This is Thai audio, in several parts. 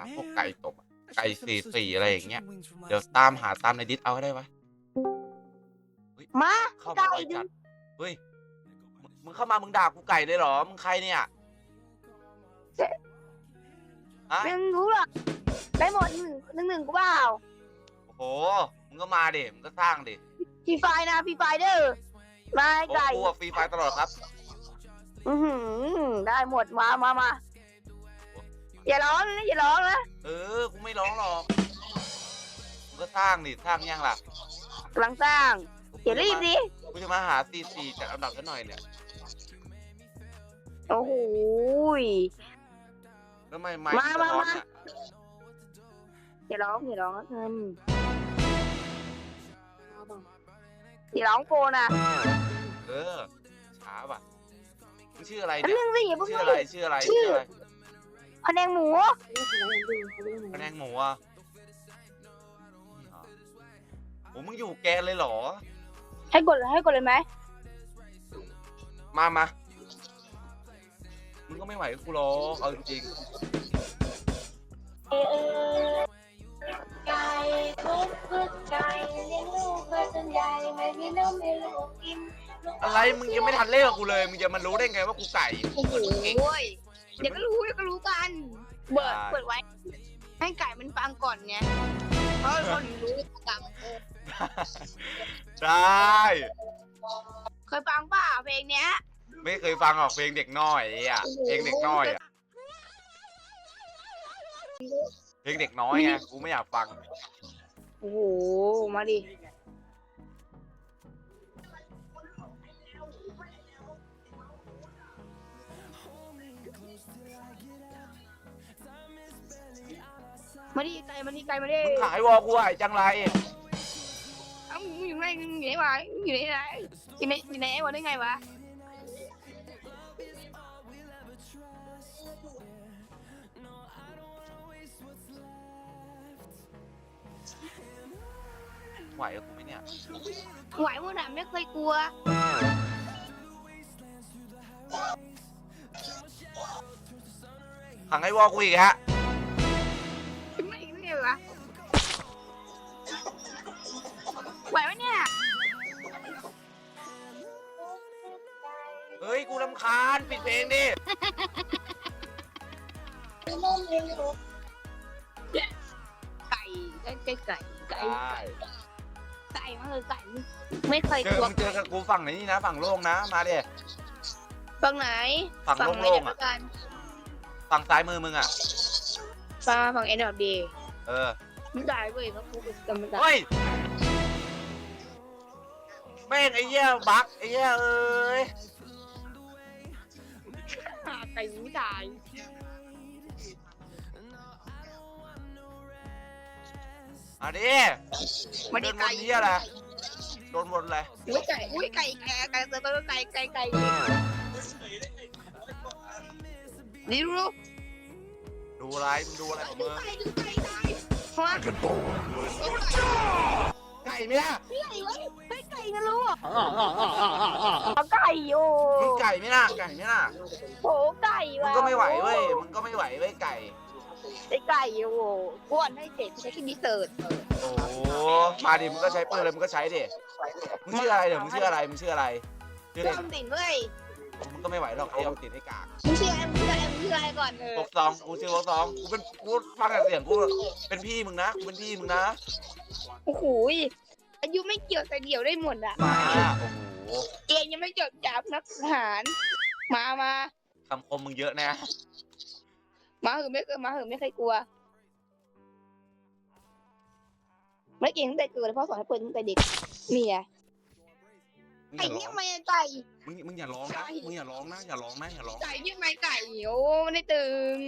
าพวกไก่ตบอะไก่สี่สี่อะไรอย่างเงี้ย เดี๋ยวตามหาตามในดิสเอาให้ได้ปะเฮ้ยมาเข้ามาไวไก่ดิจัดเฮ้ยมึงมึงเข้ามามึงด่ากูไก่เลยเหรอ มึงใครเนี่ยฮะไม่รู้หรอกได้หมดหนึ่งหนึ่งหนึ่งกูเปล่าโอ้โห มึงก็มาดิ มึงก็สร้างดิฟรีไฟนะฟรีไฟเด้อมาไอ้โอ้ไก่กูฟรีไฟตลอดครับ อือหือได้หมดมามามา อย่าร้องนะอย่าร้องนะเออกูไม่ร้องหรอกมึงก็สร้างดิสร้างยังล่ะกำลังสร้างอย่ารีบดิกูจะมาหาซีซีจากอันดับซะหน่อยเนี่ยโอ้โหย แล้วทำไมไม้มาสะท้อนมาเนี่ยอย่าร้องอย่าร้องนะเงินอย่าร้องโกนะเออช้าป่ะมึงชื่ออะไรอันเนี่ยนึงสิอย่าเพิ่งชื่ออะไรชื่ออะไรชื่ออะไร พะแนงหมูพะแนงหมูอะโอ้มึงอยู่แกนเลยเหรอ ให้กดเลยให้กดเลยไหมมามามึงก็ไม่ไหวกับกูหรอกเอาจริงไก่ทุกพืชไก่เลี้ยงลูกมาจนใหญ่ไม่มีนมให้ลูกกินๆอะไร มึงยังไม่ทันเล่นกับกูเลย มึงจะมารู้ได้ไงว่ากูไก่ โอ้โหมึงเก่งยเดี๋ยวก็รู้เดี๋ยวก็รู้กัน เปิดได้เปิดไว้ ให้ไก่มันฟังก่อนไงเพราะคนรู้ตังเออได้เคยฟังเปล่าเพลงเนี้ย ไม่เคยฟังหรอกเพลงเด็กน้อยอะโอ้โหเพลงเด็กน้อยอะเพลงเด็กน้อยไงกูไม่อยากฟังโอ้โห มาดิ มาดิไก่มาดิไก่มาดิมึงขายวอกูไอ้จังไรเอ้ามึงอยู่ไหนมึงอยู่ไหนวะมึงอยู่ไหนไหนอยู่ไหนอยู่ไหนวะได้ไงวะไหวกับกูไหมเนี่ย ไหวหมดอะไม่เคยกลัว ขังไอ้วอกูอีกฮะ ไม่ไม่ไงวะไหวไหมเนี่ยเฮ้ย กูรำคาญ ปิดเพลงดิมีนมให้ลูกไก่ไก่ไก่ไก่ไก่ได้ไก่มาเลยไก่ไม่เคยเจอกลัวมึงเจอกับกูฝั่งไหนนี่นะ ฝั่งโล่งนะ มาดิฝั่งไหนฝั่งฝั่งไหนโล่เดี๋งยวๆอะกัน ฝั่งซ้ายมือมึงอะฝั่งฝั่งเอ็นดอดีเออไม่ได้เว้ยเพราะกูเป็นกรรมการเฮ้ย แม่งไอ้เหี้ยบักไอ้เหี้ยเอ้ย ไก่ไม่ตายมาดิมาดิเดินวไก่นเหี้ยอะไรโดนวนอะไร อุ้ยไก่อุ้ยไก่แก่ไก่เสือตัวไก่ไก่ไก่ นี่รู้ดูอะไรมึงดูอะไรของมึงไก่ดูไก่ตายเพราะว่าไก่ไหมล่ะไก่ไว้ไก่ไก่นะลูกไก่โอ้มึงไก่ไหมล่ะไก่ไหมล่ะโหไก่มึงว่ะก็ไม่ไหวเว้ยมึงก็ไม่ไหวเว้ยไก่ไอ้ไก่โอ้อ้วนให้เจ็บใช้แค่นี้เติร์ดโอ้มาดิมึงก็ใช้ปืนเลยมึงก็ใช้ดิมึงชื่ออะไรเดี๋ยวมึงชื่ออะไรมึงชื่ออะไรชื่อเรื่เล่อนงติ่นเว้ยมึงก็ไม่ไหวหรอกไอ้เอาติดไอ้กากมึงชื่ออะไรมึง ชื่ออะไรมึงชื่ออะไรก่อนเออวกสองกูชื่อวกสองกูเป็นกูฟังแต่เสียงกูเป็นพี่มึงนะกูเป็นพี่มึงนะโอ้โหอายุไม่เกี่ยวแต่เดี่ยวได้หมดอะมาโอ้โหเกณฑ์ยังไม่จบจับนักทหารมามาคำคมมึงเยอะนะมาเหอะไม่เคยมาเหอะไม่เคยกลัวไม่เก่งตั้งแต่เกิดเลยพ่อสอนให้เปิดตั้งแต่เด็กเมีย มึงอไก่ย่าร้เรียอกงไม่ไก่มึงมึงอย่าร้องนะมึงอย่าร้องนะอย่าร้องนะอย่าร้องไก่เรียกไม่ไก่โอ้ไม่ได้ตึง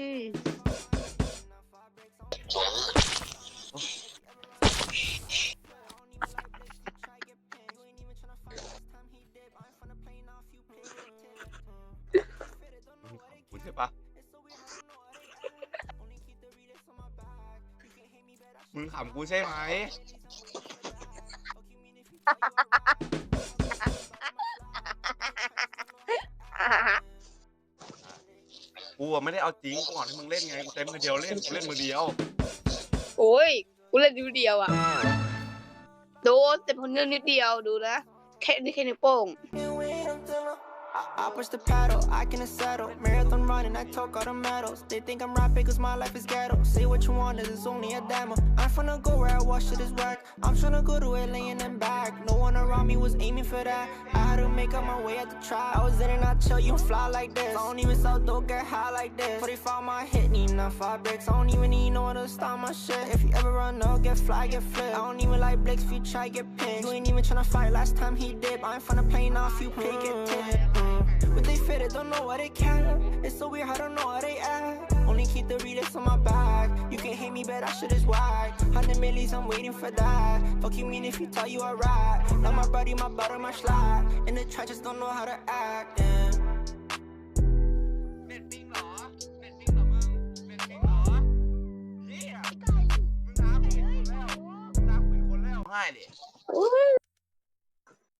มึงใช่ปะมึงขำกูใช่ไหม อะไม่ได้เอาจริงก่อนให้มึงเล่นไงกูใช้มือเดียวเล่นกูเล่นมือเดียวโอ้ยกูเล่นนิ้วเดียวอะ โดนแต่พนเล่นนิดเดียวดูนะแค่นี้แค่นิ้วโป้ง I, push the paddle, I can settle. Marathon running, I took all the medals. They think I'm rapping cause my life is ghetto. Say what you want, is only a demo. I'm finna go where I watch it is whack. I'm tryna go to LA and then back. No one around me was aiming for that. I had to make up my way at the trap. I was in and I chill, you fly like this. I don't even sell dope, get high like this. 45 my hit, need enough five bricks. I don't even need no one to stop my shit. If you ever run out, get fly, get flipped. I don't even like Blakes if you try, get pinned. You ain't even tryna fight last time he did. I ain't finna play now if you pick it, tip. Don't know what they can. It's so weird, I don't know how they act. Only keep the realest on my back. You can hate me, but that shit is whack. Hundred millies, I'm waiting for that. Fuck you mean if you tell you a rat. Now my body, my butter, my slide. In the trenches, don't know how to act. Yeah. เน็ตปิงเหรอเน็ตปิงเหรอมึงเน็ตปิงเหรอเฮียมึงน้ำคุยคนแล้วมึงน้ำคุยคนแล้วร้องไห้ดิ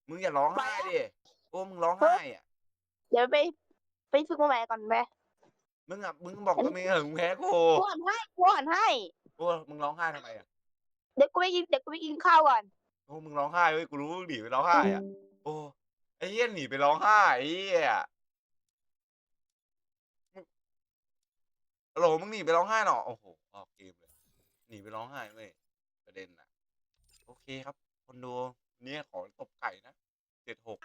มึงอย่าร้องไห้ดิ โอ้มึงร้องไห้อะ เดี๋ยวไป ไปฝึกมาใหม่ก่อนไปมึงอะมึงบอกตัวเองเหรอมึงแพ้กูกูหันให้กูหันให้โอ้มึงร้องไห้ทำไมอะเดี๋ยวกูไปกินเดี๋ยวกูไปกินข้าวก่อนโอ้มึงร้องไห้เว้ยกูรู้มึงหนีไปร้องไห้อะโอ้ไอ้เหี้ยหนีไปร้องไห้ไอ้เหี้ยมึงฮัลโหลมึงหนีไปร้องไห้หนอโอ้โหออกเกมเลยหนีไปร้องไห้เว้ยประเด็นน่ะ โอเคครับ คนดูเนี่ยขอตบไก่นะเจ็ดหก